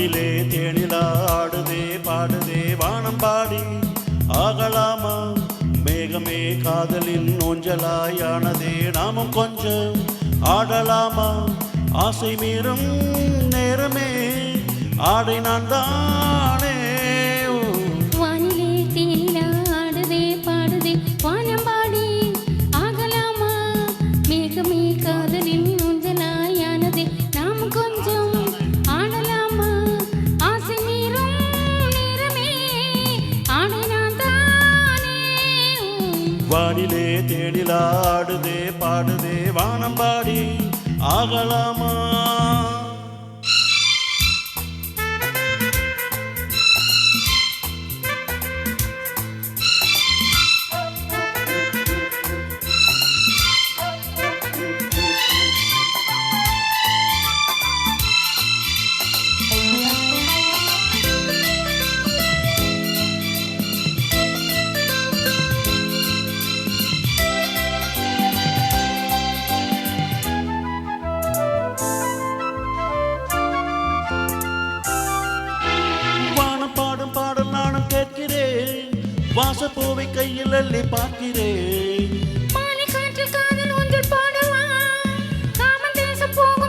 வானிலே தேனிலா ஆடுதே பாடுதே வானம் பாடி. ஆகலாமா? மேகமே காதலின் நோஞ்சலாயானதே நாமும் கொஞ்சம் ஆடலாமா? ஆசை மீறும் நேரமே ஆடை நான் தான் வானிலே தேடிலாடுதே பாடுதே வானம்பாடி ஆகலாமா?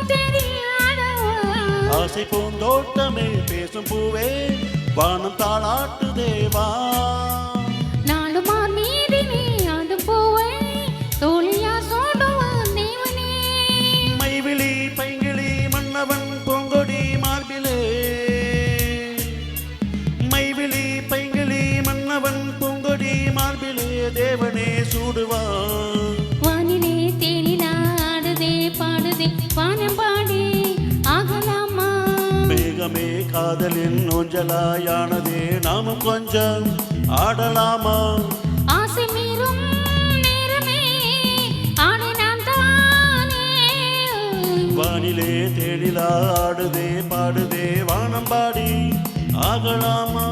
தேடி ஆடவா? ஆசை பூந்தோட்டமே பேசும் பூவே வானம் தாளாட்டு தேவா. நாளுமார் மீதிலே ஆடும் பூவை தோழியா சோடுவான் தேவனே. மைவிழி பைங்கிளி மன்னவன் தேவனே சூடுவான் வானிலே தேனிலா ஆடுதே பாடுதே வானம் பாடி ஆகலாமா? மேகமே காதலின் ஊஞ்சலாயானதே நாமும் கொஞ்சம் ஆடலாமா? ஆசை மீறும் நேரமே ஆடை நான் தானே. வானிலே தேடிலாடுதே பாடுதே வானம் பாடி ஆகலாமா?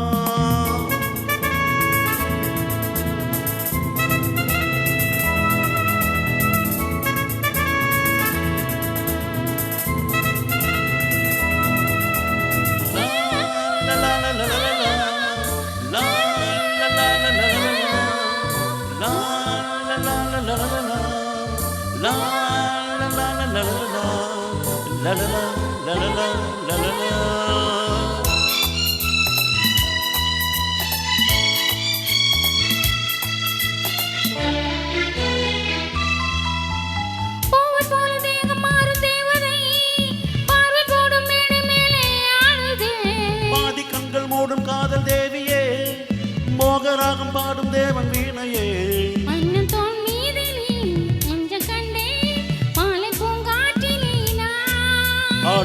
பார்வை போடும் மேடை மேலே ஆடுதே. பாதி கண்கள் மூடும் காதல் தேவியே. மோகராகம் பாடும் தேவன் வீணையே.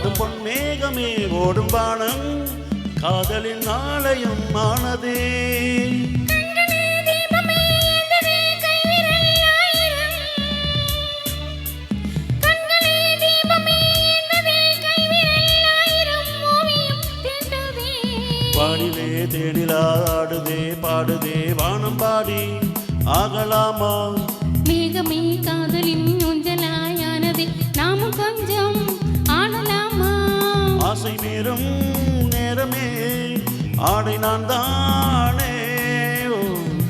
ஆடும் பொன் மேகமே ஓடும் பானம். காதலின் ஆலயம் ஆனதே. பாடிலே தேனிலா ஆடுதே பாடுதே வானம் பாடி ஆகலாமா? ஆடை நான் தானே.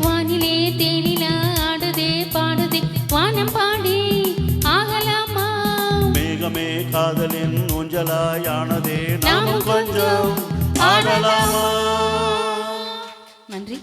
வானிலே தேனில ஆடுதே பாடுதே. வானம் பாடி ஆகலாமா? மேகமே காதலின் ஊஞ்சலாயானதே. நாமும் கொஞ்சம் ஆடலாமா? நன்றி.